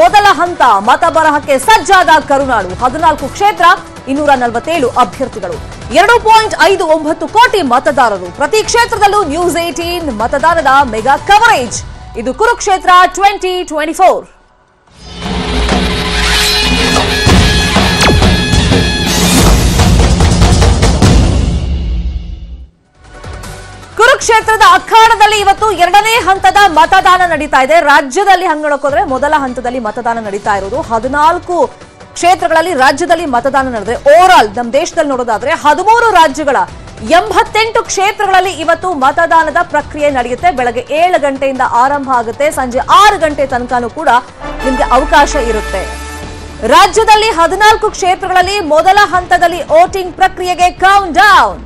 ಮೊದಲ ಹಂತ ಮತ ಬರಹಕ್ಕೆ ಸಜ್ಜಾದ ಕರುನಾಡು. ಹದಿನಾಲ್ಕು ಕ್ಷೇತ್ರ, ಇನ್ನೂರ ನಲವತ್ತೇಳು ಅಭ್ಯರ್ಥಿಗಳು. ಎರಡು ಪಾಯಿಂಟ್ ಐದು ಒಂಬತ್ತು ಕೋಟಿ ಮತದಾರರು. ಪ್ರತಿ ಕ್ಷೇತ್ರದಲ್ಲೂ ನ್ಯೂಸ್ ಏಟೀನ್ ಮತದಾನದ ಮೆಗಾ ಕವರೇಜ್. ಇದು ಕುರುಕ್ಷೇತ್ರ ಟ್ವೆಂಟಿ ಟ್ವೆಂಟಿ ಫೋರ್. ಕುರುಕ್ಷೇತ್ರದ ಅಖಾಡದಲ್ಲಿ ಇವತ್ತು ಎರಡನೇ ಹಂತದ ಮತದಾನ ನಡೀತಾ ಇದೆ. ರಾಜ್ಯದಲ್ಲಿ ಹಂಗಣಕೋದ್ರೆ ಮೊದಲ ಹಂತದಲ್ಲಿ ಮತದಾನ ನಡೀತಾ ಇರೋದು. ಹದಿನಾಲ್ಕು ಕ್ಷೇತ್ರಗಳಲ್ಲಿ ರಾಜ್ಯದಲ್ಲಿ ಮತದಾನ ನಡೆದಿದೆ. ಓವರ್ ಆಲ್ ನಮ್ಮ ದೇಶದಲ್ಲಿ ನೋಡೋದಾದ್ರೆ ಹದಿಮೂರು ರಾಜ್ಯಗಳ ಎಂಬತ್ತೆಂಟು ಕ್ಷೇತ್ರಗಳಲ್ಲಿ ಇವತ್ತು ಮತದಾನದ ಪ್ರಕ್ರಿಯೆ ನಡೆಯುತ್ತೆ. ಬೆಳಗ್ಗೆ ಏಳು ಗಂಟೆಯಿಂದ ಆರಂಭ ಆಗುತ್ತೆ. ಸಂಜೆ ಆರು ಗಂಟೆ ತನಕನೂ ಕೂಡ ನಿಮ್ಗೆ ಅವಕಾಶ ಇರುತ್ತೆ. ರಾಜ್ಯದಲ್ಲಿ ಹದಿನಾಲ್ಕು ಕ್ಷೇತ್ರಗಳಲ್ಲಿ ಮೊದಲ ಹಂತದಲ್ಲಿ ವೋಟಿಂಗ್ ಪ್ರಕ್ರಿಯೆಗೆ ಕೌಂಟ್ ಡೌನ್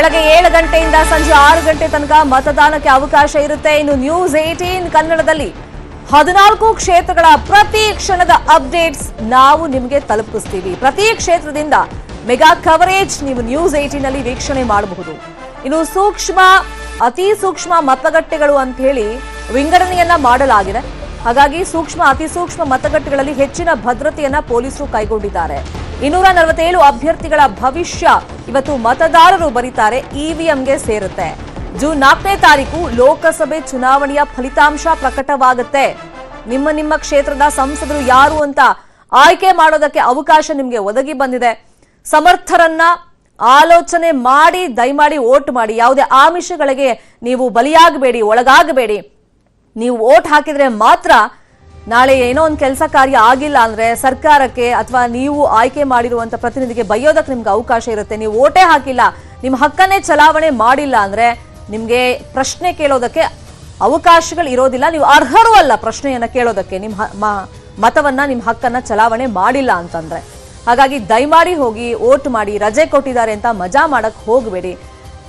ಬೆಳಗ್ಗೆ ಏಳು ಗಂಟೆಯಿಂದ ಸಂಜೆ ಆರು ಗಂಟೆ ತನಕ ಮತದಾನಕ್ಕೆ ಅವಕಾಶ ಇರುತ್ತೆ. ಇನ್ನು ನ್ಯೂಸ್ ಏಟೀನ್ ಕನ್ನಡದಲ್ಲಿ ಹದಿನಾಲ್ಕು ಕ್ಷೇತ್ರಗಳ ಪ್ರತಿ ಕ್ಷಣದ ಅಪ್ಡೇಟ್ಸ್ ನಾವು ನಿಮಗೆ ತಲುಪಿಸ್ತೀವಿ. ಪ್ರತಿ ಕ್ಷೇತ್ರದಿಂದ ಮೆಗಾ ಕವರೇಜ್ ನೀವು ನ್ಯೂಸ್ ಏಟೀನ್ ಅಲ್ಲಿ ವೀಕ್ಷಣೆ ಮಾಡಬಹುದು. ಇನ್ನು ಸೂಕ್ಷ್ಮ, ಅತಿ ಸೂಕ್ಷ್ಮ ಮತಗಟ್ಟೆಗಳು ಅಂತ ಹೇಳಿ ವಿಂಗಡಣೆಯನ್ನ ಮಾಡಲಾಗಿದೆ. ಹಾಗಾಗಿ ಸೂಕ್ಷ್ಮ, ಅತಿ ಸೂಕ್ಷ್ಮ ಮತಗಟ್ಟೆಗಳಲ್ಲಿ ಹೆಚ್ಚಿನ ಭದ್ರತೆಯನ್ನ ಪೊಲೀಸರು ಕೈಗೊಂಡಿದ್ದಾರೆ. ಇನ್ನೂರ ನಲವತ್ತೇಳು ಅಭ್ಯರ್ಥಿಗಳ ಭವಿಷ್ಯ ಇವತ್ತು ಮತದಾರರು ಬರೀತಾರೆ ಇವಿಎಂಗೆ ಸೇರುತ್ತೆ. ಜೂನ್ ನಾಲ್ಕನೇ ತಾರೀಕು ಲೋಕಸಭೆ ಚುನಾವಣೆಯ ಫಲಿತಾಂಶ ಪ್ರಕಟವಾಗುತ್ತೆ. ನಿಮ್ಮ ನಿಮ್ಮ ಕ್ಷೇತ್ರದ ಸಂಸದರು ಯಾರು ಅಂತ ಆಯ್ಕೆ ಮಾಡೋದಕ್ಕೆ ಅವಕಾಶ ನಿಮಗೆ ಒದಗಿ ಬಂದಿದೆ. ಸಮರ್ಥರನ್ನ ಆಲೋಚನೆ ಮಾಡಿ, ದಯಮಾಡಿ ಓಟ್ ಮಾಡಿ. ಯಾವುದೇ ಆಮಿಷಗಳಿಗೆ ನೀವು ಬಲಿಯಾಗಬೇಡಿ, ಒಳಗಾಗಬೇಡಿ. ನೀವು ಓಟ್ ಹಾಕಿದ್ರೆ ಮಾತ್ರ ನಾಳೆ ಏನೋ ಒಂದು ಕೆಲಸ ಕಾರ್ಯ ಆಗಿಲ್ಲ ಅಂದ್ರೆ ಸರ್ಕಾರಕ್ಕೆ ಅಥವಾ ನೀವು ಆಯ್ಕೆ ಮಾಡಿರುವಂತ ಪ್ರತಿನಿಧಿಗೆ ಬೈಯೋದಕ್ಕೆ ನಿಮ್ಗೆ ಅವಕಾಶ ಇರುತ್ತೆ. ನೀವು ವೋಟೇ ಹಾಕಿಲ್ಲ, ನಿಮ್ಮ ಹಕ್ಕನ್ನೇ ಚಲಾವಣೆ ಮಾಡಿಲ್ಲ ಅಂದ್ರೆ ನಿಮ್ಗೆ ಪ್ರಶ್ನೆ ಕೇಳೋದಕ್ಕೆ ಅವಕಾಶಗಳು ಇರೋದಿಲ್ಲ. ನೀವು ಅರ್ಹರು ಅಲ್ಲ ಪ್ರಶ್ನೆಯನ್ನ ಕೇಳೋದಕ್ಕೆ, ನಿಮ್ಮ ಮತವನ್ನ, ನಿಮ್ಮ ಹಕ್ಕನ್ನ ಚಲಾವಣೆ ಮಾಡಿಲ್ಲ ಅಂತಂದ್ರೆ. ಹಾಗಾಗಿ ದಯಮಾಡಿ ಹೋಗಿ ಓಟ್ ಮಾಡಿ, ರಜೆ ಕೊಟ್ಟಿದ್ದಾರೆ ಅಂತ ಮಜಾ ಮಾಡಕ್ ಹೋಗಬೇಡಿ.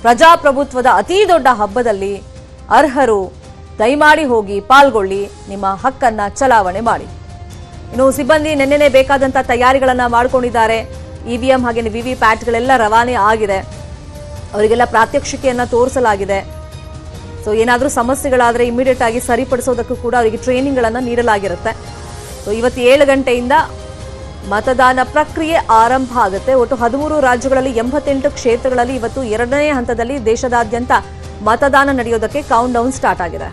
ಪ್ರಜಾಪ್ರಭುತ್ವದ ಅತಿ ದೊಡ್ಡ ಹಬ್ಬದಲ್ಲಿ ಅರ್ಹರು ದಯಮಾಡಿ ಹೋಗಿ ಪಾಲ್ಗೊಳ್ಳಿ, ನಿಮ್ಮ ಹಕ್ಕನ್ನ ಚಲಾವಣೆ ಮಾಡಿ. ಇನ್ನು ಸಿಬ್ಬಂದಿ ನಿನ್ನೆನೆ ಬೇಕಾದಂತ ತಯಾರಿಗಳನ್ನ ಮಾಡ್ಕೊಂಡಿದ್ದಾರೆ. ಇವಿಎಂ ಹಾಗೆ ವಿವಿ ಪ್ಯಾಟ್ಗಳೆಲ್ಲ ರವಾನೆ ಆಗಿದೆ. ಅವರಿಗೆಲ್ಲ ಪ್ರಾತ್ಯಕ್ಷಿಕೆಯನ್ನ ತೋರಿಸಲಾಗಿದೆ. ಸೊ ಏನಾದರೂ ಸಮಸ್ಯೆಗಳಾದರೆ ಇಮಿಡಿಯೇಟ್ ಆಗಿ ಸರಿಪಡಿಸೋದಕ್ಕೂ ಕೂಡ ಅವರಿಗೆ ಟ್ರೈನಿಂಗ್ಗಳನ್ನು ನೀಡಲಾಗಿರುತ್ತೆ. ಸೊ ಇವತ್ತು ಏಳು ಗಂಟೆಯಿಂದ ಮತದಾನ ಪ್ರಕ್ರಿಯೆ ಆರಂಭ ಆಗುತ್ತೆ. ಒಟ್ಟು ಹದಿಮೂರು ರಾಜ್ಯಗಳಲ್ಲಿ ಎಂಬತ್ತೆಂಟು ಕ್ಷೇತ್ರಗಳಲ್ಲಿ ಇವತ್ತು ಎರಡನೇ ಹಂತದಲ್ಲಿ ದೇಶದಾದ್ಯಂತ ಮತದಾನ ನಡೆಯೋದಕ್ಕೆ ಕೌಂಟ್ ಡೌನ್ ಸ್ಟಾರ್ಟ್ ಆಗಿದೆ.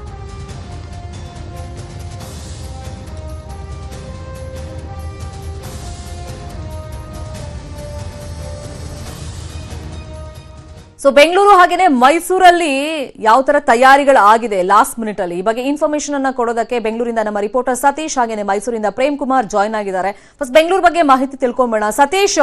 ಸೊ ಬೆಂಗಳೂರು ಹಾಗೇನೆ ಮೈಸೂರಲ್ಲಿ ಯಾವ ತರ ತಯಾರಿಗಳು ಆಗಿದೆ ಲಾಸ್ಟ್ ಮಿನಿಟ್ ಅಲ್ಲಿ? ಈ ಬಗ್ಗೆ ಇನ್ಫಾರ್ಮೇಶನ್ ಅನ್ನ ಕೊಡೋದಕ್ಕೆ ಬೆಂಗಳೂರಿಂದ ನಮ್ಮ ರಿಪೋರ್ಟರ್ ಸತೀಶ್ ಹಾಗೇನೆ ಮೈಸೂರಿಂದ ಪ್ರೇಮ್ ಕುಮಾರ್ ಜಾಯ್ನ್ ಆಗಿದ್ದಾರೆ. ಫಸ್ಟ್ ಬೆಂಗಳೂರು ಬಗ್ಗೆ ಮಾಹಿತಿ ತಿಳ್ಕೊಂಬೋಣ. ಸತೀಶ್,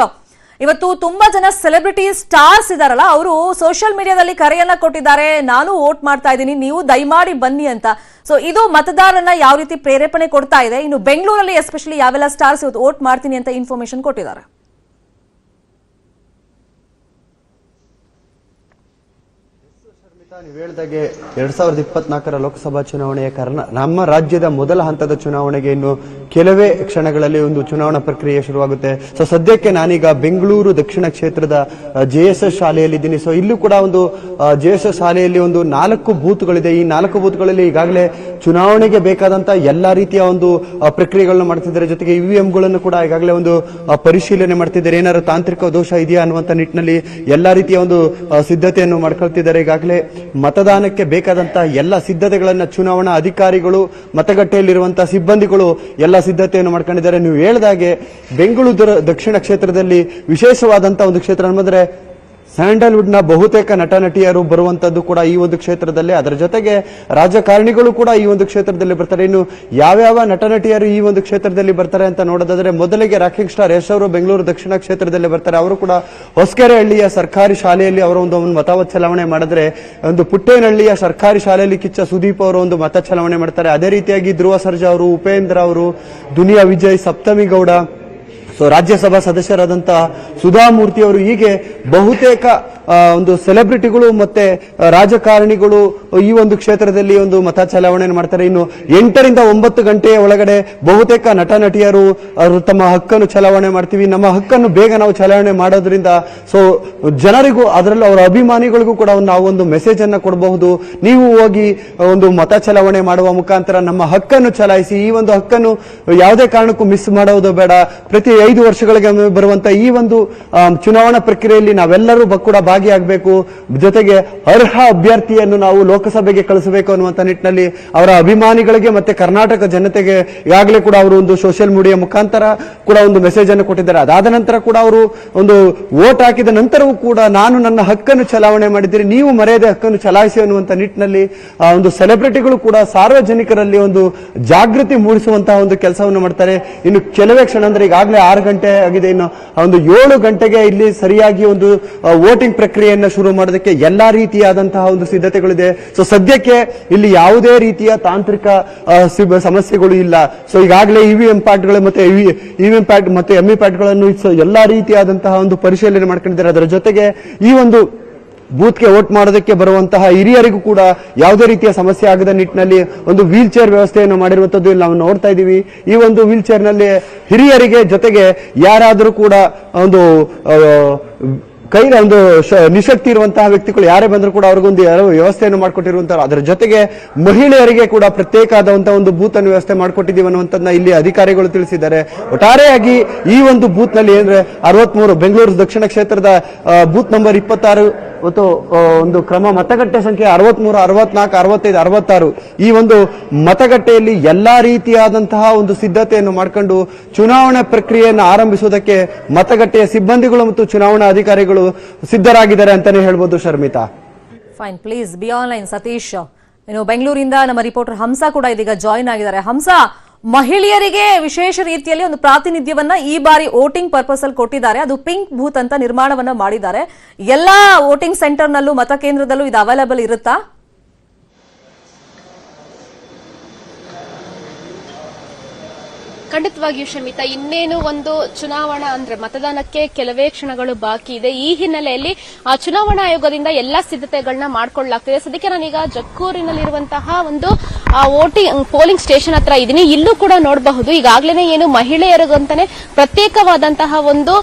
ಇವತ್ತು ತುಂಬಾ ಜನ ಸೆಲೆಬ್ರಿಟಿ ಸ್ಟಾರ್ಸ್ ಇದಾರಲ್ಲ, ಅವರು ಸೋಷಿಯಲ್ ಮೀಡಿಯಾದಲ್ಲಿ ಕರೆಯನ್ನ ಕೊಟ್ಟಿದ್ದಾರೆ. ನಾನು ವೋಟ್ ಮಾಡ್ತಾ ಇದ್ದೀನಿ, ನೀವು ದಯಮಾಡಿ ಬನ್ನಿ ಅಂತ. ಸೊ ಇದು ಮತದಾರರನ್ನ ಯಾವ ರೀತಿ ಪ್ರೇರೇಪಣೆ ಕೊಡ್ತಾ ಇದೆ? ಇನ್ನು ಬೆಂಗಳೂರಲ್ಲಿ ಎಸ್ಪೆಷಲಿ ಯಾವೆಲ್ಲ ಸ್ಟಾರ್ಸ್ ಇವತ್ತು ವೋಟ್ ಮಾಡ್ತೀನಿ ಅಂತ ಇನ್ಫಾರ್ಮೇಶನ್ ಕೊಟ್ಟಿದ್ದಾರೆ. ನೀವು ಹೇಳಿದಾಗೆ ಎರಡ್ ಸಾವಿರದ ಇಪ್ಪತ್ನಾಲ್ಕರ ಲೋಕಸಭಾ ಚುನಾವಣೆಯ ಕಾರಣ ನಮ್ಮ ರಾಜ್ಯದ ಮೊದಲ ಹಂತದ ಚುನಾವಣೆಗೆ ಇನ್ನು ಕೆಲವೇ ಕ್ಷಣಗಳಲ್ಲಿ ಒಂದು ಚುನಾವಣಾ ಪ್ರಕ್ರಿಯೆ ಶುರುವಾಗುತ್ತೆ. ಸೊ ಸದ್ಯಕ್ಕೆ ನಾನೀಗ ಬೆಂಗಳೂರು ದಕ್ಷಿಣ ಕ್ಷೇತ್ರದ ಜೆ ಎಸ್ ಎಸ್ ಶಾಲೆಯಲ್ಲಿದ್ದೀನಿ. ಸೊ ಇಲ್ಲೂ ಕೂಡ ಒಂದು ಜೆ ಎಸ್ ಎಸ್ ಶಾಲೆಯಲ್ಲಿ ಒಂದು ನಾಲ್ಕು ಬೂತ್ಗಳಿದೆ. ಈ ನಾಲ್ಕು ಬೂತ್ಗಳಲ್ಲಿ ಈಗಾಗಲೇ ಚುನಾವಣೆಗೆ ಬೇಕಾದಂತ ಎಲ್ಲಾ ರೀತಿಯ ಒಂದು ಪ್ರಕ್ರಿಯೆಗಳನ್ನು ಮಾಡ್ತಿದ್ದಾರೆ. ಜೊತೆಗೆ ಇವಿಎಂ ಗಳನ್ನು ಕೂಡ ಈಗಾಗಲೇ ಒಂದು ಪರಿಶೀಲನೆ ಮಾಡ್ತಿದ್ದಾರೆ. ಏನಾದ್ರು ತಾಂತ್ರಿಕ ದೋಷ ಇದೆಯಾ ಅನ್ನುವಂತ ನಿಟ್ಟಿನಲ್ಲಿ ಎಲ್ಲಾ ರೀತಿಯ ಒಂದು ಸಿದ್ಧತೆಯನ್ನು ಮಾಡ್ಕೊಳ್ತಿದ್ದಾರೆ. ಈಗಾಗಲೇ ಮತದಾನಕ್ಕೆ ಬೇಕಾದಂತಹ ಎಲ್ಲ ಸಿದ್ಧತೆಗಳನ್ನ ಚುನಾವಣಾ ಅಧಿಕಾರಿಗಳು ಮತಗಟ್ಟೆಯಲ್ಲಿರುವಂತಹ ಸಿಬ್ಬಂದಿಗಳು ಎಲ್ಲ ಸಿದ್ಧತೆಯನ್ನು ಮಾಡ್ಕೊಂಡಿದ್ದಾರೆ. ನೀವು ಹೇಳಿದಾಗೆ ಬೆಂಗಳೂರು ದಕ್ಷಿಣ ಕ್ಷೇತ್ರದಲ್ಲಿ ವಿಶೇಷವಾದಂತಹ ಒಂದು ಕ್ಷೇತ್ರ ಅಂದ್ರೆ ಸ್ಯಾಂಡಲ್ವುಡ್ನ ಬಹುತೇಕ ನಟ ನಟಿಯರು ಬರುವಂತದ್ದು ಕೂಡ ಈ ಒಂದು ಕ್ಷೇತ್ರದಲ್ಲಿ. ಅದರ ಜೊತೆಗೆ ರಾಜಕಾರಣಿಗಳು ಕೂಡ ಈ ಒಂದು ಕ್ಷೇತ್ರದಲ್ಲಿ ಬರ್ತಾರೆ. ಇನ್ನು ಯಾವ್ಯಾವ ನಟ ನಟಿಯರು ಈ ಒಂದು ಕ್ಷೇತ್ರದಲ್ಲಿ ಬರ್ತಾರೆ ಅಂತ ನೋಡೋದಾದ್ರೆ, ಮೊದಲಿಗೆ ರಾಕಿಂಗ್ ಸ್ಟಾರ್ ಯಶ್ ಅವರು ಬೆಂಗಳೂರು ದಕ್ಷಿಣ ಕ್ಷೇತ್ರದಲ್ಲಿ ಬರ್ತಾರೆ. ಅವರು ಕೂಡ ಹೊಸಕೆರೆಹಳ್ಳಿಯ ಸರ್ಕಾರಿ ಶಾಲೆಯಲ್ಲಿ ಅವರ ಒಂದು ಮತ ಚಲಾವಣೆ ಮಾಡಿದ್ರೆ, ಒಂದು ಪುಟ್ಟೇನಹಳ್ಳಿಯ ಸರ್ಕಾರಿ ಶಾಲೆಯಲ್ಲಿ ಕಿಚ್ಚ ಸುದೀಪ್ ಅವರು ಒಂದು ಮತ ಚಲಾವಣೆ ಮಾಡ್ತಾರೆ. ಅದೇ ರೀತಿಯಾಗಿ ಧ್ರುವ ಸರ್ಜಾ ಅವರು, ಉಪೇಂದ್ರ ಅವರು, ದುನಿಯಾ ವಿಜಯ್, ಸಪ್ತಮಿ ಗೌಡ ಸೊ ರಾಜ್ಯಸಭಾ ಸದಸ್ಯರಾದಂತಹ ಸುಧಾಮೂರ್ತಿ ಅವರು ಹೀಗೆ ಬಹುತೇಕ ಒಂದು ಸೆಲೆಬ್ರಿಟಿಗಳು ಮತ್ತೆ ರಾಜಕಾರಣಿಗಳು ಈ ಒಂದು ಕ್ಷೇತ್ರದಲ್ಲಿ ಒಂದು ಮತ ಚಲಾವಣೆ ಮಾಡ್ತಾರೆ. ಇನ್ನು ಎಂಟರಿಂದ ಒಂಬತ್ತು ಗಂಟೆಯ ಒಳಗಡೆ ಬಹುತೇಕ ನಟ ನಟಿಯರು ತಮ್ಮ ಹಕ್ಕನ್ನು ಚಲಾವಣೆ ಮಾಡ್ತೀವಿ. ನಮ್ಮ ಹಕ್ಕನ್ನು ಬೇಗ ನಾವು ಚಲಾವಣೆ ಮಾಡೋದ್ರಿಂದ, ಸೊ, ಜನರಿಗೂ ಅದರಲ್ಲೂ ಅವರ ಅಭಿಮಾನಿಗಳಿಗೂ ಕೂಡ ನಾವು ಒಂದು ಮೆಸೇಜ್ ಅನ್ನ ಕೊಡಬಹುದು. ನೀವು ಹೋಗಿ ಒಂದು ಮತ ಚಲಾವಣೆ ಮಾಡುವ ಮುಖಾಂತರ ನಮ್ಮ ಹಕ್ಕನ್ನು ಚಲಾಯಿಸಿ, ಈ ಒಂದು ಹಕ್ಕನ್ನು ಯಾವುದೇ ಕಾರಣಕ್ಕೂ ಮಿಸ್ ಮಾಡೋದು ಬೇಡ. ಪ್ರತಿ ಐದು ವರ್ಷಗಳಿಗೆ ಬರುವಂತ ಈ ಒಂದು ಚುನಾವಣಾ ಪ್ರಕ್ರಿಯೆಯಲ್ಲಿ ನಾವೆಲ್ಲರೂ ಕೂಡ ಭಾಗಿಯಾಗಬೇಕು. ಜೊತೆಗೆ ಅರ್ಹ ಅಭ್ಯರ್ಥಿಯನ್ನು ನಾವು ಲೋಕಸಭೆಗೆ ಕಳಿಸಬೇಕು ಅನ್ನುವಂಥ ನಿಟ್ಟಿನಲ್ಲಿ ಅವರ ಅಭಿಮಾನಿಗಳಿಗೆ ಮತ್ತೆ ಕರ್ನಾಟಕ ಜನತೆಗೆ ಈಗಾಗಲೇ ಕೂಡ ಅವರು ಒಂದು ಸೋಷಿಯಲ್ ಮೀಡಿಯಾ ಮುಖಾಂತರ ಕೂಡ ಒಂದು ಮೆಸೇಜ್ ಅನ್ನು ಕೊಟ್ಟಿದ್ದಾರೆ. ಅದಾದ ನಂತರ ಕೂಡ ಅವರು ಒಂದು ವೋಟ್ ಹಾಕಿದ ನಂತರವೂ ಕೂಡ ನಾನು ನನ್ನ ಹಕ್ಕನ್ನು ಚಲಾವಣೆ ಮಾಡಿದ್ದೀರಿ ನೀವು ಮರ್ಯಾದೆ ಹಕ್ಕನ್ನು ಚಲಾಯಿಸಿ ಅನ್ನುವಂತ ನಿಟ್ಟಿನಲ್ಲಿ ಒಂದು ಸೆಲೆಬ್ರಿಟಿಗಳು ಕೂಡ ಸಾರ್ವಜನಿಕರಲ್ಲಿ ಒಂದು ಜಾಗೃತಿ ಮೂಡಿಸುವಂತಹ ಒಂದು ಕೆಲಸವನ್ನು ಮಾಡ್ತಾರೆ. ಇನ್ನು ಕೆಲವೇ ಕ್ಷಣ ಅಂದ್ರೆ ಈಗಾಗಲೇ ಆರು ಗಂಟೆ ಆಗಿದೆ. ಇನ್ನು ಒಂದು ಏಳು ಗಂಟೆಗೆ ಇಲ್ಲಿ ಸರಿಯಾಗಿ ಒಂದು ವೋಟಿಂಗ್ ಪ್ರಕ್ರಿಯೆಯನ್ನ ಶುರು ಮಾಡೋದಕ್ಕೆ ಎಲ್ಲಾ ರೀತಿಯಾದಂತಹ ಒಂದು ಸಿದ್ಧತೆಗಳಿದೆ. ಸೊ ಸದ್ಯಕ್ಕೆ ಇಲ್ಲಿ ಯಾವುದೇ ರೀತಿಯ ತಾಂತ್ರಿಕ ಸಮಸ್ಯೆಗಳು ಇಲ್ಲ. ಸೊ ಈಗಾಗಲೇ ಇವಿಎಂ ಪ್ಯಾಟ್ಗಳು ಮತ್ತೆ ಎಂ ಪ್ಯಾಟ್ ಮತ್ತೆ ಎಂಇ ಪ್ಯಾಟ್ಗಳನ್ನು ಎಲ್ಲಾ ರೀತಿಯಾದಂತಹ ಒಂದು ಪರಿಶೀಲನೆ ಮಾಡ್ಕೊಂಡಿದ್ದಾರೆ. ಅದರ ಜೊತೆಗೆ ಈ ಒಂದು ಬೂತ್ಗೆ ವೋಟ್ ಮಾಡೋದಕ್ಕೆ ಬರುವಂತಹ ಹಿರಿಯರಿಗೂ ಕೂಡ ಯಾವುದೇ ರೀತಿಯ ಸಮಸ್ಯೆ ಆಗದ ನಿಟ್ಟಿನಲ್ಲಿ ಒಂದು ವೀಲ್ ಚೇರ್ ವ್ಯವಸ್ಥೆಯನ್ನು ಮಾಡಿರುವಂತದ್ದು ಇಲ್ಲಿ ನಾವು ನೋಡ್ತಾ ಇದ್ದೀವಿ. ಈ ಒಂದು ವೀಲ್ ಚೇರ್ನಲ್ಲಿ ಹಿರಿಯರಿಗೆ ಜೊತೆಗೆ ಯಾರಾದರೂ ಕೂಡ ಒಂದು ಕೈಲ ಒಂದು ನಿಶಕ್ತಿ ಇರುವಂತಹ ವ್ಯಕ್ತಿಗಳು ಯಾರೇ ಬಂದರೂ ಕೂಡ ಅವ್ರಿಗೊಂದು ವ್ಯವಸ್ಥೆಯನ್ನು ಮಾಡಿಕೊಟ್ಟಿರುವಂತಹ, ಅದರ ಜೊತೆಗೆ ಮಹಿಳೆಯರಿಗೆ ಕೂಡ ಪ್ರತ್ಯೇಕ ಆದಂತಹ ಒಂದು ಬೂತ್ ಅನ್ನು ವ್ಯವಸ್ಥೆ ಮಾಡಿಕೊಟ್ಟಿದ್ದೀವಿ ಅನ್ನುವಂಥದ್ದನ್ನ ಇಲ್ಲಿ ಅಧಿಕಾರಿಗಳು ತಿಳಿಸಿದ್ದಾರೆ. ಒಟ್ಟಾರೆಯಾಗಿ ಈ ಒಂದು ಬೂತ್ನಲ್ಲಿ ಏನಂದ್ರೆ ಅರವತ್ಮೂರು ಬೆಂಗಳೂರು ದಕ್ಷಿಣ ಕ್ಷೇತ್ರದ ಬೂತ್ ನಂಬರ್ ಇಪ್ಪತ್ತಾರು ಮತ್ತು ಒಂದು ಕ್ರಮ ಮತಗಟ್ಟೆ ಸಂಖ್ಯೆ ಅರವತ್ಮೂರು, ಅರವತ್ನಾಲ್ಕು, ಅರವತ್ತೈದು, ಅರವತ್ತಾರು ಈ ಒಂದು ಮತಗಟ್ಟೆಯಲ್ಲಿ ಎಲ್ಲಾ ರೀತಿಯಾದಂತಹ ಒಂದು ಸಿದ್ಧತೆಯನ್ನು ಮಾಡಿಕೊಂಡು ಚುನಾವಣಾ ಪ್ರಕ್ರಿಯೆಯನ್ನು ಆರಂಭಿಸುವುದಕ್ಕೆ ಮತಗಟ್ಟೆಯ ಸಿಬ್ಬಂದಿಗಳು ಮತ್ತು ಚುನಾವಣಾ ಅಧಿಕಾರಿಗಳು ಸಿದ್ಧರಾಗಿದ್ದಾರೆ ಅಂತಾನೆ ಹೇಳ್ಬೋದು Sharmita. Fine please be online Satish. ಇನ್ನು ಬೆಂಗಳೂರಿಂದ ನಮ್ಮ ರಿಪೋರ್ಟರ್ ಹಂಸ ಕೂಡ ಇದೀಗ ಜಾಯಿನ್ ಆಗಿದ್ದಾರೆ. ಹಂಸ ಮಹಿಳೆಯರಿಗೆ ವಿಶೇಷ ರೀತಿಯಲ್ಲಿ ಒಂದು ಪ್ರಾತಿನಿಧ್ಯವನ್ನ ಈ ಬಾರಿ ವೋಟಿಂಗ್ ಪರ್ಪಸ್ ಅಲ್ಲಿ ಕೊಟ್ಟಿದ್ದಾರೆ. ಅದು ಪಿಂಕ್ ಬೂತ್ ಅಂತ ನಿರ್ಮಾಣವನ್ನ ಮಾಡಿದ್ದಾರೆ. ಎಲ್ಲಾ ವೋಟಿಂಗ್ ಸೆಂಟರ್ ನಲ್ಲೂ ಮತಕೇಂದ್ರದಲ್ಲೂ ಇದು ಅವೈಲೇಬಲ್ ಇರುತ್ತಾ? ಖಂಡಿತವಾಗಿಯೂ ಶಮಿತಾ ಇನ್ನೇನು ಒಂದು ಚುನಾವಣಾ ಅಂದ್ರೆ ಮತದಾನಕ್ಕೆ ಕೆಲವೇ ಕ್ಷಣಗಳು ಬಾಕಿ ಇದೆ. ಈ ಹಿನ್ನೆಲೆಯಲ್ಲಿ ಆ ಚುನಾವಣಾ ಆಯೋಗದಿಂದ ಎಲ್ಲಾ ಸಿದ್ಧತೆಗಳನ್ನ ಮಾಡಿಕೊಳ್ಳಲಾಗ್ತಿದೆ. ಸದ್ಯಕ್ಕೆ ನಾನೀಗ ಜಕ್ಕೂರಿನಲ್ಲಿರುವಂತಹ ಒಂದು ವೋಟಿಂಗ್ ಪೋಲಿಂಗ್ ಸ್ಟೇಷನ್ ಹತ್ರ ಇದೀನಿ. ಇಲ್ಲೂ ಕೂಡ ನೋಡಬಹುದು. ಈಗಾಗಲೇ ಏನು ಮಹಿಳೆಯರಿಗಂತಾನೆ ಪ್ರತ್ಯೇಕವಾದಂತಹ ಒಂದು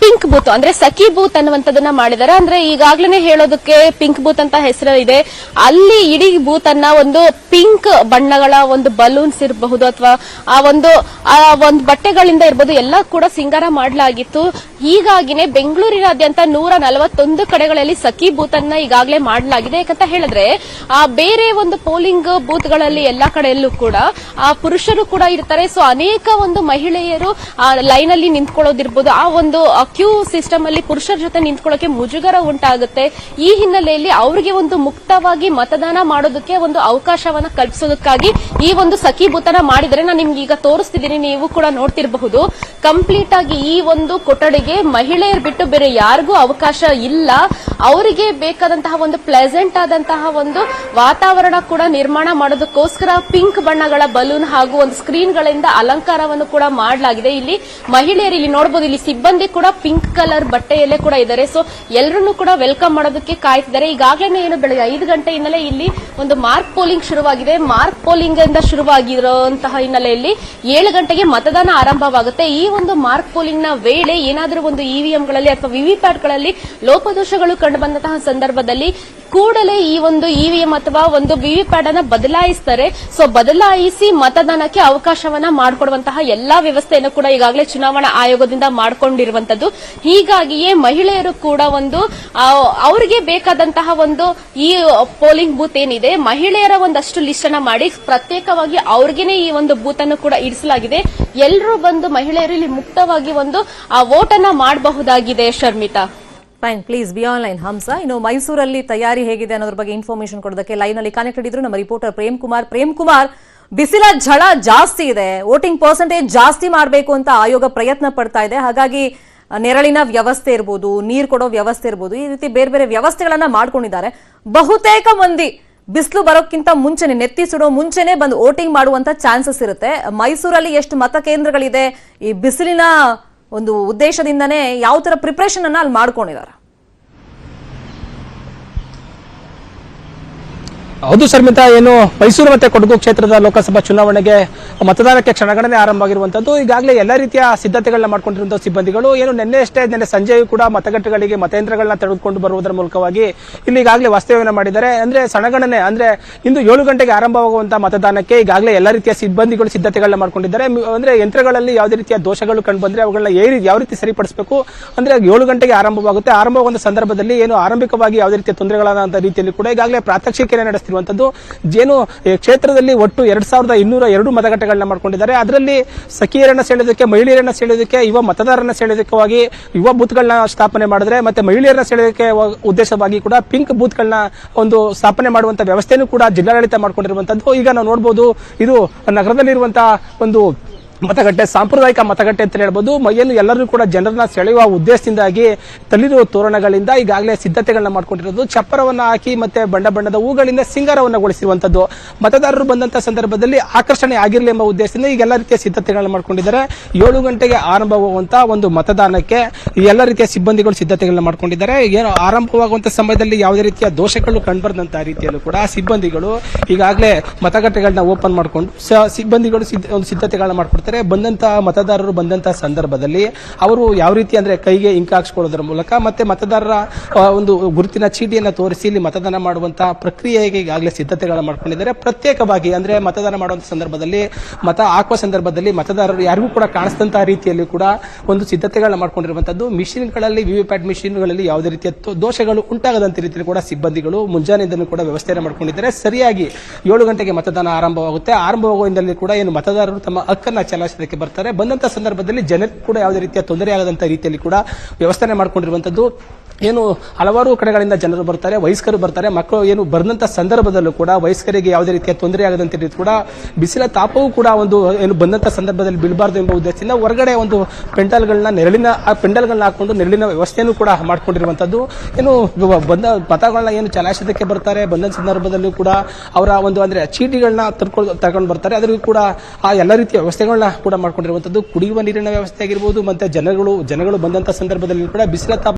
ಪಿಂಕ್ ಬೂತ್ ಅಂದ್ರೆ ಸಖಿ ಬೂತ್ ಅನ್ನುವಂಥದ್ದನ್ನ ಮಾಡಿದ್ದಾರೆ ಅಂದ್ರೆ ಈಗಾಗಲೇ ಹೇಳೋದಕ್ಕೆ ಪಿಂಕ್ ಬೂತ್ ಅಂತ ಹೆಸರು ಇದೆ ಅಲ್ಲಿ ಇಡೀ ಬೂತ್ ಅನ್ನ ಒಂದು ಪಿಂಕ್ ಬಣ್ಣಗಳ ಒಂದು ಬಲೂನ್ಸ್ ಇರಬಹುದು ಅಥವಾ ಆ ಒಂದು ಆ ಒಂದು ಬಟ್ಟೆಗಳಿಂದ ಇರಬಹುದು ಎಲ್ಲ ಕೂಡ ಸಿಂಗಾರ ಮಾಡಲಾಗಿತ್ತು. ಹೀಗಾಗಿನೇ ಬೆಂಗಳೂರಿನಾದ್ಯಂತ ನೂರ ನಲವತ್ತೊಂದು ಕಡೆಗಳಲ್ಲಿ ಸಖಿ ಬೂತ್ ಅನ್ನ ಈಗಾಗಲೇ ಮಾಡಲಾಗಿದೆ. ಯಾಕಂತ ಹೇಳಿದ್ರೆ, ಆ ಬೇರೆ ಒಂದು ಪೋಲಿಂಗ್ ಬೂತ್ ಗಳಲ್ಲಿ ಎಲ್ಲಾ ಕಡೆಯಲ್ಲೂ ಕೂಡ ಆ ಪುರುಷರು ಕೂಡ ಇರ್ತಾರೆ. ಸೊ ಅನೇಕ ಒಂದು ಮಹಿಳೆಯರು ಆ ಲೈನ್ ಅಲ್ಲಿ ನಿಂತ್ಕೊಳ್ಳೋದಿರ್ಬೋದು. ಆ ಒಂದು ಕ್ಯೂ ಸಿಸ್ಟಮ್ ಅಲ್ಲಿ ಪುರುಷರ ಜೊತೆ ನಿಂತ್ಕೊಳ್ಳೋಕೆ ಮುಜುಗರ ಉಂಟಾಗುತ್ತೆ. ಈ ಹಿನ್ನೆಲೆಯಲ್ಲಿ ಅವರಿಗೆ ಒಂದು ಮುಕ್ತವಾಗಿ ಮತದಾನ ಮಾಡೋದಕ್ಕೆ ಒಂದು ಅವಕಾಶವನ್ನ ಕಲ್ಪಿಸೋದಕ್ಕಾಗಿ ಈ ಒಂದು ಸಖಿ ಬೂತನ ಮಾಡಿದರೆ ನಾನು ನಿಮ್ಗೆ ಈಗ ತೋರಿಸ್ತಿದ್ದೀನಿ, ನೀವು ಕೂಡ ನೋಡ್ತಿರಬಹುದು. ಕಂಪ್ಲೀಟ್ ಆಗಿ ಈ ಒಂದು ಕೊಠಡಿಗೆ ಮಹಿಳೆಯರು ಬಿಟ್ಟು ಬೇರೆ ಯಾರಿಗೂ ಅವಕಾಶ ಇಲ್ಲ. ಅವರಿಗೆ ಬೇಕಾದಂತಹ ಒಂದು ಪ್ಲೆಸೆಂಟ್ ಆದಂತಹ ಒಂದು ವಾತಾವರಣ ಕೂಡ ನಿರ್ಮಾಣ ಮಾಡೋದಕ್ಕೋಸ್ಕರ ಪಿಂಕ್ ಬಣ್ಣಗಳ ಬಲೂನ್ ಹಾಗೂ ಒಂದು ಸ್ಕ್ರೀನ್ ಗಳಿಂದ ಅಲಂಕಾರವನ್ನು ಕೂಡ ಮಾಡಲಾಗಿದೆ. ಇಲ್ಲಿ ಮಹಿಳೆಯರು ಇಲ್ಲಿ ನೋಡಬಹುದು ಇಲ್ಲಿ ಸಿಬ್ಬಂದಿ ಕೂಡ ಪಿಂಕ್ ಕಲರ್ ಬಟ್ಟೆಯಲ್ಲೇ ಕೂಡ ಇದ್ದಾರೆ. ಸೊ ಎಲ್ಲರನ್ನೂ ಕೂಡ ವೆಲ್ಕಮ್ ಮಾಡೋದಕ್ಕೆ ಕಾಯ್ತಿದ್ದಾರೆ. ಈಗಾಗಲೇ ಏನು, ಬೆಳಗ್ಗೆ ಐದು ಗಂಟೆಯಿಂದಲೇ ಇಲ್ಲಿ ಒಂದು ಮಾರ್ಕ್ ಪೋಲಿಂಗ್ ಶುರುವಾಗಿದೆ. ಮಾರ್ಕ್ ಪೋಲಿಂಗ್ ಇಂದ ಶುರುವಾಗಿರುವಂತಹ ಹಿನ್ನೆಲೆಯಲ್ಲಿ ಏಳು ಗಂಟೆಗೆ ಮತದಾನ ಆರಂಭವಾಗುತ್ತೆ. ಈ ಒಂದು ಮಾರ್ಕ್ ಪೋಲಿಂಗ್ನ ವೇಳೆ ಏನಾದರೂ ಒಂದು ಇವಿಎಂಗಳಲ್ಲಿ ಅಥವಾ ವಿವಿಪ್ಯಾಟ್ಗಳಲ್ಲಿ ಲೋಪದೋಷಗಳು ಕಂಡುಬಂದಂತಹ ಸಂದರ್ಭದಲ್ಲಿ ಕೂಡಲೇ ಈ ಒಂದು ಇವಿಎಂ ಅಥವಾ ಒಂದು ವಿವಿಪ್ಯಾಟ್ ಅನ್ನ ಬದಲಾಯಿಸ್ತಾರೆ. ಸೊ ಬದಲಾಯಿಸಿ ಮತದಾನಕ್ಕೆ ಅವಕಾಶವನ್ನ ಮಾಡಿಕೊಡುವಂತಹ ಎಲ್ಲಾ ವ್ಯವಸ್ಥೆಯನ್ನು ಕೂಡ ಈಗಾಗಲೇ ಚುನಾವಣಾ ಆಯೋಗದಿಂದ ಮಾಡಿಕೊಂಡಿರುವಂತದ್ದು ಹೀಗಾಗಿಯೇ ಮಹಿಳೆಯರು ಕೂಡ ಒಂದು ಅವರಿಗೆ ಬೇಕಾದಂತಹ ಒಂದು ಈ ಪೋಲಿಂಗ್ ಬೂತ್ ಏನಿದೆ, ಮಹಿಳೆಯರ ಒಂದಷ್ಟು ಲಿಸ್ಟ್ ಅನ್ನ ಮಾಡಿ ಪ್ರತ್ಯೇಕವಾಗಿ ಅವ್ರಿಗೇನೆ ಈ ಒಂದು ಬೂತ್ ಅನ್ನು ಕೂಡ ಇರಿಸಲಾಗಿದೆ. ಎಲ್ಲರೂ ಬಂದು ಮಹಿಳೆಯರು ಇಲ್ಲಿ ಮುಕ್ತವಾಗಿ ಒಂದು, ಆ ವೋಟ್ ಮಾಡಬಹುದಾಗಿದೆ Sharmita. Fine please be online Hamsa ಇನ್ನು ಮೈಸೂರಲ್ಲಿ ತಯಾರಿ ಹೇಗಿದೆ ಅನ್ನೋದ್ರ ಬಗ್ಗೆ ಇನ್ಫಾರ್ಮೇಶನ್ ಕೊಡೋದಕ್ಕೆ ಲೈನ್ ಅಲ್ಲಿ ಕನೆಕ್ಟೆಡ್ ಇದ್ರು ನಮ್ಮ ರಿಪೋರ್ಟರ್ ಪ್ರೇಮ್ ಕುಮಾರ್ ಪ್ರೇಮ್ ಕುಮಾರ್ ಬಿಸಿಲ ಝಳ ಜಾಸ್ತಿ ಇದೆ. ವೋಟಿಂಗ್ ಪರ್ಸೆಂಟೇಜ್ ಜಾಸ್ತಿ ಮಾಡಬೇಕು ಅಂತ ಆಯೋಗ ಪ್ರಯತ್ನ ಪಡ್ತಾ ಇದೆ. ಹಾಗಾಗಿ ನೆರಳಿನ ವ್ಯವಸ್ಥೆ ಇರ್ಬೋದು, ನೀರು ಕೊಡೋ ವ್ಯವಸ್ಥೆ ಇರ್ಬೋದು, ಈ ರೀತಿ ಬೇರೆ ಬೇರೆ ವ್ಯವಸ್ಥೆಗಳನ್ನ ಮಾಡ್ಕೊಂಡಿದ್ದಾರೆ. ಬಹುತೇಕ ಮಂದಿ ಬಿಸಿಲು ಬರೋಕ್ಕಿಂತ ಮುಂಚೆನೆ ನೆತ್ತಿ ಸುಡೋ ಮುಂಚೆನೆ ಬಂದು ವೋಟಿಂಗ್ ಮಾಡುವಂತ ಚಾನ್ಸಸ್ ಇರುತ್ತೆ. ಮೈಸೂರಲ್ಲಿ ಎಷ್ಟು ಮತಕೇಂದ್ರಗಳಿದೆ, ಈ ಬಿಸಿಲಿನ ಒಂದು ಉದ್ದೇಶದಿಂದನೇ ಯಾವ ತರ ಪ್ರಿಪ್ರೇಷನ್ ಅನ್ನ ಅಲ್ಲಿ ಮಾಡ್ಕೊಂಡಿದ್ದಾರೆ. ಹೌದು ಸಮಿತ ಏನು ಮೈಸೂರು ಮತ್ತೆ ಕೊಡಗು ಕ್ಷೇತ್ರದ ಲೋಕಸಭಾ ಚುನಾವಣೆಗೆ ಮತದಾನಕ್ಕೆ ಕ್ಷಣಗಣನೆ ಆರಂಭ ಆಗಿರುವಂತದ್ದು ಈಗಾಗಲೇ ಎಲ್ಲ ರೀತಿಯ ಸಿದ್ಧತೆಗಳನ್ನ ಮಾಡಿಕೊಂಡಿರುವಂತಹ ಸಿಬ್ಬಂದಿಗಳು, ಏನು ನಿನ್ನೆ ಅಷ್ಟೇ, ನಿನ್ನೆ ಸಂಜೆಯೂ ಕೂಡ ಮತಗಟ್ಟೆಗಳಿಗೆ ಮತಯಂತ್ರಗಳನ್ನ ತೆಗೆದುಕೊಂಡು ಬರುವುದರ ಮೂಲಕವಾಗಿ ಇಲ್ಲಿ ಈಗಾಗಲೇ ವಾಸ್ತವ್ಯವನ್ನು ಮಾಡಿದ್ದಾರೆ. ಅಂದ್ರೆ ಸಣಗಣನೆ ಅಂದ್ರೆ ಇಂದು ಏಳು ಗಂಟೆಗೆ ಆರಂಭವಾಗುವಂತಹ ಮತದಾನಕ್ಕೆ ಈಗಾಗಲೇ ಎಲ್ಲ ರೀತಿಯ ಸಿಬ್ಬಂದಿಗಳು ಸಿದ್ಧತೆಗಳನ್ನ ಮಾಡ್ಕೊಂಡಿದ್ದಾರೆ. ಅಂದ್ರೆ ಯಂತ್ರಗಳಲ್ಲಿ ಯಾವುದೇ ರೀತಿಯ ದೋಷಗಳು ಕಂಡು ಬಂದ್ರೆ ಅವುಗಳನ್ನ ಏ ರೀ- ಯಾವ ರೀತಿ ಸರಿಪಡಿಸಬೇಕು? ಅಂದ್ರೆ ಏಳು ಗಂಟೆಗೆ ಆರಂಭವಾಗುತ್ತೆ. ಆರಂಭವಾಗುವ ಸಂದರ್ಭದಲ್ಲಿ ಏನು ಆರಂಭಿಕವಾಗಿ ಯಾವುದೇ ರೀತಿಯ ತೊಂದರೆಗಳಾದಂತಹ ರೀತಿಯಲ್ಲಿ ಕೂಡ ಈಗಾಗಲೇ ಪ್ರಾತ್ಯಕ್ಷಿಕೆಯನ್ನು ನಡೆಸ್ತಿರುವಂತದ್ದು ಏನು ಕ್ಷೇತ್ರದಲ್ಲಿ ಒಟ್ಟು ಎರಡ್ ಸಾವಿರದ ಇನ್ನೂರ ಎರಡು ಮತಗಟ್ಟೆಗಳನ್ನ ಮಾಡ್ಕೊಂಡಿದ್ದಾರೆ. ಅದರಲ್ಲಿ ಸಖಿಯರನ್ನ ಸೆಳೆಯೋದಕ್ಕೆ, ಮಹಿಳೆಯರನ್ನ ಸೆಳೆಯೋದಕ್ಕೆ, ಯುವ ಮತದಾರರನ್ನ ಸೆಳೆಯೋದಕ್ಕಾಗಿ ಯುವ ಬೂತ್ಗಳನ್ನ ಸ್ಥಾಪನೆ ಮಾಡಿದ್ರೆ, ಮತ್ತೆ ಮಹಿಳೆಯರನ್ನ ಸೆಳೆಯೋದಕ್ಕೆ ಉದ್ದೇಶವಾಗಿ ಕೂಡ ಪಿಂಕ್ ಬೂತ್ಗಳನ್ನ ಒಂದು ಸ್ಥಾಪನೆ ಮಾಡುವಂತ ವ್ಯವಸ್ಥೆನೂ ಕೂಡ ಜಿಲ್ಲಾಡಳಿತ ಮಾಡಿಕೊಂಡಿರುವಂತದ್ದು. ಈಗ ನಾವು ನೋಡಬಹುದು ಇದು ನಗರದಲ್ಲಿರುವಂತಹ ಒಂದು ಮತಗಟ್ಟೆ, ಸಾಂಪ್ರದಾಯಿಕ ಮತಗಟ್ಟೆ ಅಂತ ಹೇಳ್ಬೋದು. ಮೈಯಲ್ಲಿ ಎಲ್ಲರೂ ಕೂಡ ಜನರನ್ನ ಸೆಳೆಯುವ ಉದ್ದೇಶದಿಂದಾಗಿ ತಲ್ಲಿರುವ ತೋರಣಗಳಿಂದ ಈಗಾಗಲೇ ಸಿದ್ಧತೆಗಳನ್ನ ಮಾಡ್ಕೊಂಡಿರೋದು. ಚಪ್ಪರವನ್ನ ಹಾಕಿ ಮತ್ತೆ ಬಣ್ಣ ಬಣ್ಣದ ಹೂಗಳಿಂದ ಸಿಂಗಾರವನ್ನಗೊಳಿಸಿರುವಂತದ್ದು ಮತದಾರರು ಬಂದಂತ ಸಂದರ್ಭದಲ್ಲಿ ಆಕರ್ಷಣೆ ಆಗಿರಲಿ ಎಂಬ ಉದ್ದೇಶದಿಂದ ಈಗ ಎಲ್ಲ ರೀತಿಯ ಸಿದ್ಧತೆಗಳನ್ನ ಮಾಡ್ಕೊಂಡಿದ್ದಾರೆ. ಏಳು ಗಂಟೆಗೆ ಆರಂಭವಾಗುವಂತ ಒಂದು ಮತದಾನಕ್ಕೆ ಎಲ್ಲ ರೀತಿಯ ಸಿಬ್ಬಂದಿಗಳು ಸಿದ್ಧತೆಗಳನ್ನ ಮಾಡ್ಕೊಂಡಿದ್ದಾರೆ. ಏನು ಆರಂಭವಾಗುವಂತ ಸಮಯದಲ್ಲಿ ಯಾವುದೇ ರೀತಿಯ ದೋಷಗಳು ಕಂಡುಬರದಂತಹ ರೀತಿಯಲ್ಲೂ ಕೂಡ ಸಿಬ್ಬಂದಿಗಳು ಈಗಾಗಲೇ ಮತಗಟ್ಟೆಗಳನ್ನ ಓಪನ್ ಮಾಡಿಕೊಂಡು ಸಿಬ್ಬಂದಿಗಳು ಒಂದು ಸಿದ್ಧತೆಗಳನ್ನ ಮಾಡ್ಕೊಡ್ತಾರೆ. ಬಂದಂತಹ ಮತದಾರರು ಬಂದಂತಹ ಸಂದರ್ಭದಲ್ಲಿ ಅವರು ಯಾವ ರೀತಿ ಅಂದ್ರೆ ಕೈಗೆ ಇಂಕ್ ಹಾಕ್ಸ್ಕೊಳ್ಳೋದ್ರ ಮೂಲಕ ಮತ್ತೆ ಮತದಾರರ ಒಂದು ಗುರುತಿನ ಚೀಟಿಯನ್ನು ತೋರಿಸಿ ಇಲ್ಲಿ ಮತದಾನ ಮಾಡುವಂತಹ ಪ್ರಕ್ರಿಯೆಗೆ ಈಗಾಗಲೇ ಸಿದ್ಧತೆಗಳನ್ನು ಮಾಡ್ಕೊಂಡಿದ್ದಾರೆ. ಪ್ರತ್ಯೇಕವಾಗಿ ಅಂದ್ರೆ ಮತದಾನ ಮಾಡುವಂತ ಸಂದರ್ಭದಲ್ಲಿ, ಮತ ಹಾಕುವ ಸಂದರ್ಭದಲ್ಲಿ ಮತದಾರರು ಯಾರಿಗೂ ಕೂಡ ಕಾಣಿಸಿದಂತಹ ರೀತಿಯಲ್ಲಿ ಕೂಡ ಒಂದು ಸಿದ್ಧತೆಗಳನ್ನ ಮಾಡ್ಕೊಂಡಿರುವಂತದ್ದು. ಮಿಷಿನ್ಗಳಲ್ಲಿ, ವಿವಿಪ್ಯಾಟ್ ಮಿಷಿನ್ಗಳಲ್ಲಿ ಯಾವುದೇ ರೀತಿಯ ದೋಷಗಳು ಉಂಟಾಗದಂತ ರೀತಿಯಲ್ಲಿ ಕೂಡ ಸಿಬ್ಬಂದಿಗಳು ಮುಂಜಾನೆಯಿಂದಲೂ ಕೂಡ ವ್ಯವಸ್ಥೆಯನ್ನು ಮಾಡ್ಕೊಂಡಿದ್ದಾರೆ. ಸರಿಯಾಗಿ ಏಳು ಗಂಟೆಗೆ ಮತದಾನ ಆರಂಭವಾಗುತ್ತೆ. ಆರಂಭವಾಗುವ ಕೂಡ ಏನು ಮತದಾರರು ತಮ್ಮ ಹಕ್ಕನ್ನ ಚಲಾಯಿಸೋದಕ್ಕೆ ಬರ್ತಾರೆ. ಬಂದಂತ ಸಂದರ್ಭದಲ್ಲಿ ಜನಕ್ಕೆ ಕೂಡ ಯಾವುದೇ ರೀತಿಯ ತೊಂದರೆ ಆಗದಂತ ರೀತಿಯಲ್ಲಿ ಕೂಡ ವ್ಯವಸ್ಥೆ ಮಾಡ್ಕೊಂಡಿರುವಂತದ್ದು ಏನು ಹಲವಾರು ಕಡೆಗಳಿಂದ ಜನರು ಬರ್ತಾರೆ, ವಯಸ್ಕರು ಬರ್ತಾರೆ, ಮಕ್ಕಳು ಏನು ಬಂದಂಥ ಸಂದರ್ಭದಲ್ಲೂ ಕೂಡ ವಯಸ್ಕರಿಗೆ ಯಾವುದೇ ರೀತಿಯ ತೊಂದರೆ ಆಗದಂತ ಕೂಡ ಬಿಸಿಲ ತಾಪವೂ ಕೂಡ ಒಂದು ಏನು ಬಂದಂತ ಸಂದರ್ಭದಲ್ಲಿ ಬೀಳಬಾರ್ದು ಎಂಬ ಉದ್ದೇಶದಿಂದ ಹೊರಗಡೆ ಒಂದು ಪೆಂಡಲ್ಗಳನ್ನ ನೆರಳಿನ, ಆ ಪೆಂಡಲ್ಗಳನ್ನ ಹಾಕೊಂಡು ನೆರಳಿನ ವ್ಯವಸ್ಥೆಯನ್ನು ಕೂಡ ಮಾಡಿಕೊಂಡಿರುವಂಥದ್ದು ಏನು ಬಂದ ಪಥಗಳನ್ನ ಏನು ಚಲಾಯಿಸೋದಕ್ಕೆ ಬರ್ತಾರೆ, ಬಂದ ಸಂದರ್ಭದಲ್ಲೂ ಕೂಡ ಅವರ ಒಂದು ಅಂದ್ರೆ ಚೀಟಿಗಳನ್ನ ತರ್ಕೊಂಡು ತಗೊಂಡು ಬರ್ತಾರೆ. ಅದರಿಗೂ ಕೂಡ ಆ ಎಲ್ಲ ರೀತಿಯ ವ್ಯವಸ್ಥೆಗಳನ್ನ ಕೂಡ ಮಾಡ್ಕೊಂಡಿರುವಂತದ್ದು. ಕುಡಿಯುವ ನೀರಿನ ವ್ಯವಸ್ಥೆ ಆಗಿರ್ಬೋದು, ಮತ್ತು ಜನಗಳು ಜನಗಳು ಬಂದಂತ ಸಂದರ್ಭದಲ್ಲಿ ಕೂಡ ಬಿಸಿಲ ತಾಪ